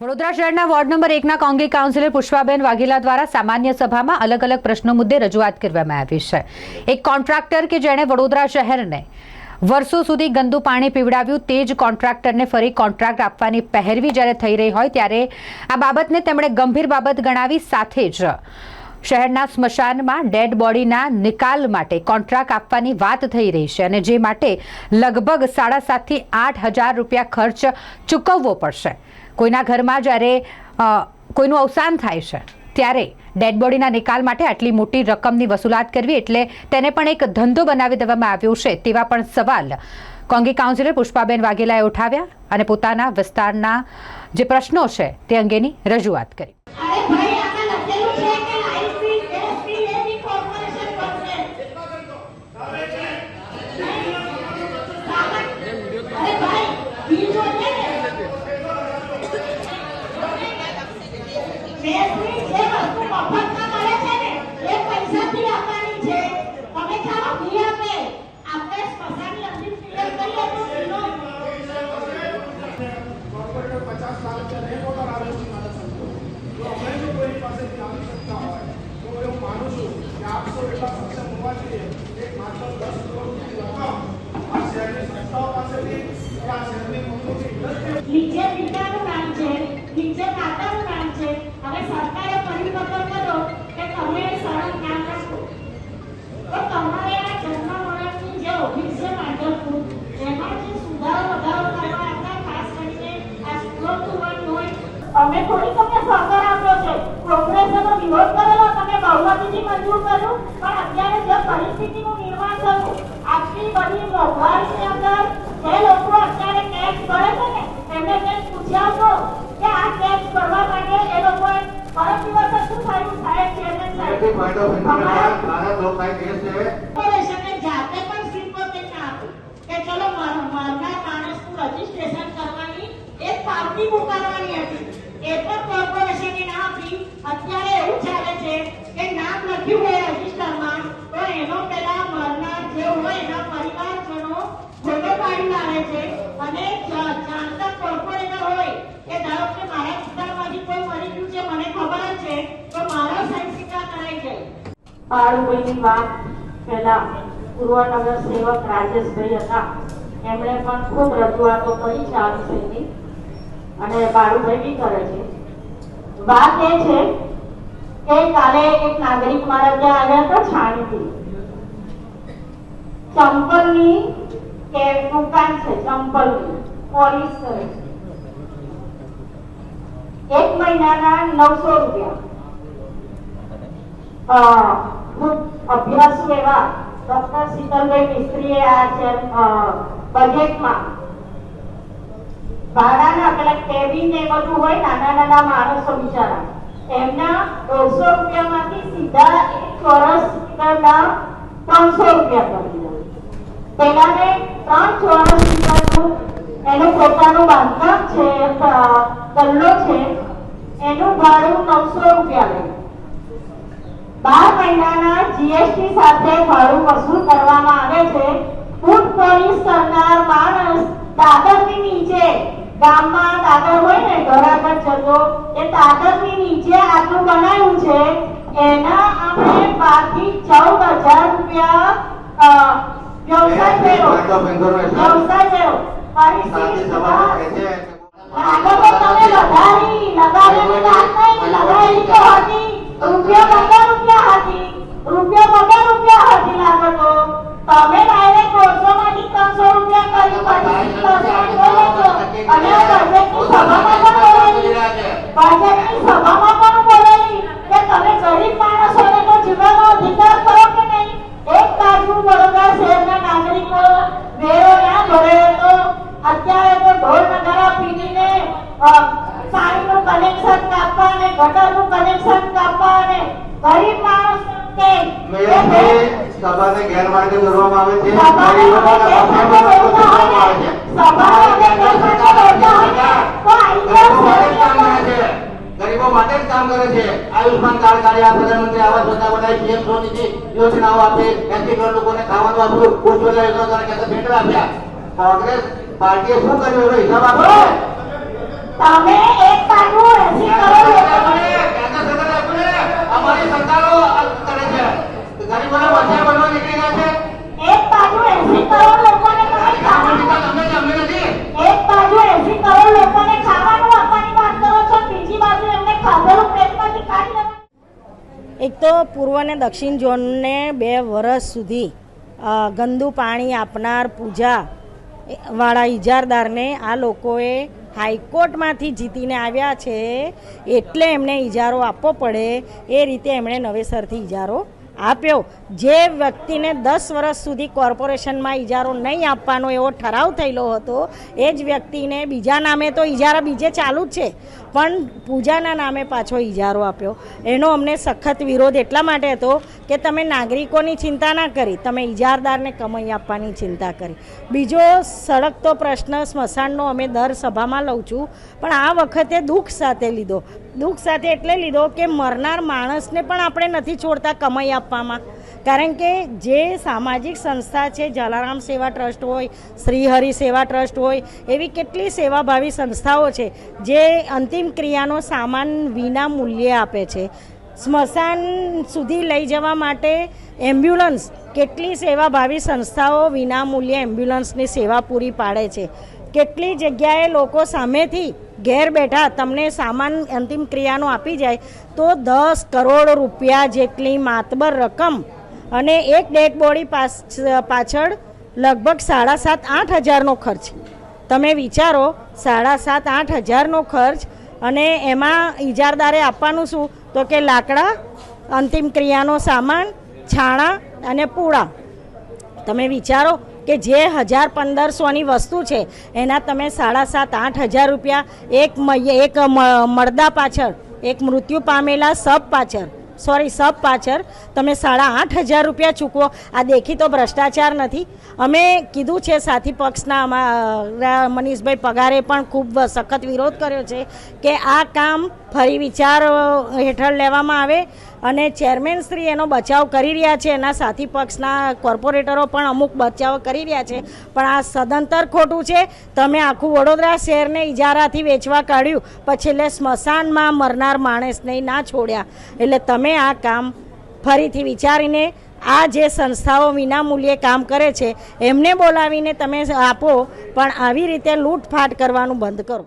વડોદરા શહેરના ward number એકના Congress councillor Pushpaben Vaghela દ્વારા સામાન્ય સભામાં અલગ અલગ પ્રશ્નો મુદ્દે રજૂઆત કરવામાં આવી છે. એક કોન્ટ્રાક્ટર કે જેણે વડોદરા શહેરને વર્ષો સુધી ગંદુ પાણી પીવડાવ્યું તે જ કોન્ટ્રાક્ટરને ફરી કોન્ટ્રાક્ટ આપવાની પહેરવી જ્યારે થઈ રહી હોય ત્યારે આ બાબતને તેમણે ગંભીર બાબત ગણાવી સાથે જ શહેરના સ્મશાનમાં ડેડ બોડીના નિકાલ માટે કોન્ટ્રાક્ટ આપવાની વાત થઈ રહી છે અને જે માટે લગભગ સાડા સાતથી આઠ હજાર રૂપિયા ખર્ચ ચૂકવવો પડશે. કોઈના ઘરમાં જ્યારે કોઈનું અવસાન થાય છે, ત્યારે ડેડ બોડીના નિકાલ માટે આટલી મોટી રકમની વસૂલાત કરવી એટલે તેને પણ એક ધંધો બનાવી દેવામાં આવ્યો છે તેવા પણ સવાલ કોંગી કાઉન્સિલર પુષ્પાબેન વાઘેલાએ ઉઠાવ્યા અને પોતાના વિસ્તારના જે પ્રશ્નો છે તે અંગેની રજૂઆત કરી અરે ભાઈ આમાં લખેલું છે કે લાઇટ બિલ ગેસ બિલ એની કોર્પોરેશન ભરશે અરે ભાઈ બિલ જોઈએ ને ગેસ બિલ જે વસ્તુ મફતમાં મળે છે ને એ પૈસાથી આપવાની છે તમે ચાલો બિલ આપે આપણે સ્મશાનની અરજી ક્લિયર કરીએ તો બિલો કોર્પોરેટર પચાસ સાલ છે રેકોર્ડર આવે છે મારા સંતો જો અમે જો કોઈ પાસેથી આવી શકતા હોય તો હું એવું માનું છું કે આપસો એટલા સક્ષમ હોવા જોઈએ એક માત્ર દસ કરોડની રકમ આ શહેરની સંસ્થાઓ પાસેથી કે આ શહેરની મોટી ઇન્ડસ્ટ્રી નીચે પિતાનું નામ છે નીચે માતાનું નામ છે હવે સરકારે પરિપત્ર કર્યો કે તમે સળંગ નામ રાખો તો તમારે આ જન્મ મરણની જે ઓફિસ છે માંડલપુર એમાં જે સુધારો વધારો કરવા હતા ખાસ કરીને આ સ્કૂલ ટુ વન હોય અમે થોડી તમને સહકાર આપ્યો છે કોંગ્રેસનો વિરોધ કરેલો તમે બહુમતીથી મંજૂર કર્યું પણ અત્યારે જે પરિસ્થિતિનું નિર્માણ થયું આટલી બધી મોંઘવારીની અંદર જે લોકો અત્યારે ટેક્સ ભરે છે ને એમને કંઈક પૂછ્યા તો કે આ ટેક્સ ભરવા માટે એ લોકોએ પરમ દિવસે શું થયું? સાહેબ ચેરમેન સાહેબ એથી ફાયદો અમારા ભારત લોકશાહી દેશ છે. કોર્પોરેશને જાતે પણ સ્વીકૃતિ ના આપી. કે ચલો મર- માણસનું રજીસ્ટ્રેશન કરવાની એક હતી. એ પણ કોર્પોરેશને ના આપી અત્યારે એવું ચાલે છે કે નામ લખ્યું હોય રજીસ્ટરમાં તો એનો પેલા મરનાર જે હોય એના પરિવારજનો ફોટો પાડી લાવે છે અને જાણતા કોર્પોરેટર હોય કે ધારો કે મારા વિસ્તારમાંથી કોઈ મરી ગયું છે, મને ખબર છે, તો મારો સંસ્કાર કરાઈ જાય બાળુભાઈની વાત. પહેલા પૂર્વ નગર સેવક રાજેશભાઈ હતા. એમણે પણ ખૂબ રજૂઆતો કરી છે આ વિષયની. અને બાળુભાઈ બી કરે છે. વાત એ છે કે કાલે એક નાગરિક મારા ત્યાં આવ્યા હતા છાણથી. ચંપલની કે દુકાન છે, ચંપલની, પોલીસ એક મહિનાના નવસો રૂપિયા. ખૂબ અભ્યાસુ એવા ડોક્ટર શીતલભાઈ મિસ્ત્રીએ આ છે બજેટમાં ભાડાના પેલા કેબિન ને બધું હોય, નાના નાના માણસો બિચારા. એમના દોઢસો રૂપિયામાંથી સીધા એક વર્ષના ત્રણસો રૂપિયા કરી દીધા પેલાને ત્રણ ચોરસ મીટરનું એનું પોતાનું બાંધકામ છે કલ્લો છે, એનું ભાડું નવસો રૂપિયા લે. બાર મહિનાના જીએસટી સાથે ભાડું વસૂલ કરવામાં આવે છે. ફૂડ પોલીસ નીચે ગામમાં દાદર હોય ને ઘર પર જતો એ દાદરની નીચે આટલું બનાવ્યું છે એના આપણે બાકી ચૌદ હજાર રૂપિયા વ્યવસાય તમે વાત નહીં તો હતી. રૂપિયા પંદર રૂપિયા હતી. રૂપિયા પંદર રૂપિયા હતી લાગે તો. તમે ડાયરેક્ટ દોઢસો માંથી ત્રણસો રૂપિયા કર્યું, પછી અને બજેટની સભામાં પણ બોલેલી બજેટની સભામાં પણ બોલેલી કે તમે ગરીબ માણસોને તો જીવવાનો અધિકાર કરો કે નહીં? એક બાજુ વડોદરા શહેરના નાગરિકો વેરો ના ભરે તો અત્યારે તો ઢોર નગારા પીડીને પાણીનું કનેક્શન કાપવા અને ગટરનું કનેક્શન કાપવા અને ગરીબ માણસ કે મેયરથી સભાને ગેરમાર્ગે દોરવામાં આવે છે. ગરીબો માટે જ કામ કરે છે. આયુષ્માન કાર્ડ કાર્ય પ્રધાનમંત્રી આવાસ યોજના બનાવી પીએમ સ્વનિધિ યોજનાઓ આપે. એસટી કરોડ લોકોને ખાવાનું આપ્યું ઉજ્જવલા યોજના દ્વારા કેન્દ્ર ભેટ આપ્યા. કોંગ્રેસ પાર્ટીએ શું કર્યું? એનો હિસાબ આપો. તમે એક બાજુ એસી કરોડ અમારી સરકારો કરે છે. ગરીબોને વંચાઈ બનવા નીકળી ગયા છે એક બાજુ એસી કરોડ લોકોને તમે ગામનો ખાવાનું વિકાસ અમે છે, અમે નથી એક બાજુ એસી કરોડ લોકોને ખાવાનું આપવાની વાત કરો છો બીજી બાજુ એમને ખાધેલું પેટમાંથી કાઢી લેવાનું એક તો પૂર્વ અને દક્ષિણ ઝોનને બે વર્ષ સુધી ગંદુ પાણી આપનાર પૂજા વાળા ઇજારદારને આ લોકોએ હાઈકોર્ટમાંથી જીતીને આવ્યા છે, એટલે એમને ઇજારો આપવો પડે, એ રીતે એમણે નવેસરથી ઇજારો આપ્યો. જે વ્યક્તિને દસ વર્ષ સુધી કોર્પોરેશનમાં ઇજારો નહીં આપવાનો એવો ઠરાવ થયેલો હતો, એ જ વ્યક્તિને બીજા નામે તો ઇજારા બીજે ચાલુ જ છે. પણ પૂજાના નામે પાછો ઇજારો આપ્યો. એનો અમને સખત વિરોધ એટલા માટે હતો કે તમે નાગરિકોની ચિંતા ના કરી, તમે ઇજારદારને કમાઈ આપવાની ચિંતા કરી. બીજો સળગતો પ્રશ્ન સ્મશાનનો અમે દર સભામાં લઉં છું, પણ આ વખતે દુઃખ સાથે લીધો. દુઃખ સાથે એટલે લીધો કે મરનાર માણસને પણ આપણે નથી છોડતા કમાઈ આપવામાં. કારણ કે જે સામાજિક સંસ્થા છે, જલારામ સેવા ટ્રસ્ટ હોય શ્રીહરિ સેવા ટ્રસ્ટ હોય, એવી કેટલી સેવાભાવી સંસ્થાઓ છે, જે અંતિમ ક્રિયાનો સામાન વિના મૂલ્યે આપે છે. સ્મશાન સુધી લઈ જવા માટે એમ્બ્યુલન્સ કેટલી સેવાભાવી સંસ્થાઓ વિના મૂલ્યે એમ્બ્યુલન્સની સેવા પૂરી પાડે છે. કેટલી જગ્યાએ લોકો સામેથી ઘેર બેઠા તમને સામાન અંતિમ ક્રિયાનો આપી જાય, તો દસ કરોડ રૂપિયા જેટલી માતબર રકમ અને એક ડેડ બોડી પાછળ લગભગ સાડા સાત, આઠ હજારનો ખર્ચ. તમે વિચારો, સાડા સાત, આઠ હજારનો ખર્ચ અને એમાં ઇજારદારે આપવાનું શું? તો કે લાકડા, અંતિમ ક્રિયાનો સામાન, છાણા અને પૂળા. તમે વિચારો કે જે હજાર પંદરસોની વસ્તુ છે, એના તમે સાડા સાત, આઠ હજાર રૂપિયા એક એક મ- મળદા પાછળ, એક મૃત્યુ પામેલા સબ પાછળ, સોરી, સબ પાછળ તમે સાડા આઠ હજાર રૂપિયા ચૂકવો. આ દેખીતો ભ્રષ્ટાચાર નથી. અમે કીધું છે સાથી પક્ષના અમારા મનીષભાઈ પગારે પણ ખૂબ સખત વિરોધ કર્યો છે કે આ કામ ફરી વિચાર હેઠળ લેવામાં આવે. અને ચેરમેન શ્રી એનો બચાવ કરી રહ્યા છે. એના સાથી પક્ષના કોર્પોરેટરો પણ અમુક બચાવ કરી રહ્યા છે. પણ આ સદંતર ખોટું છે. તમે આખું વડોદરા શહેરને ઇજારાથી વેચવા કાઢ્યું. પછી સ્મશાનમાં મરનાર માણસને ના છોડ્યા. એટલે તમે આ કામ ફરીથી વિચારીને આ જે સંસ્થાઓ વિના મૂલ્યે કામ કરે છે, એમને બોલાવીને તમે આપો, પણ આવી રીતે લૂંટફાટ કરવાનું બંધ કરો.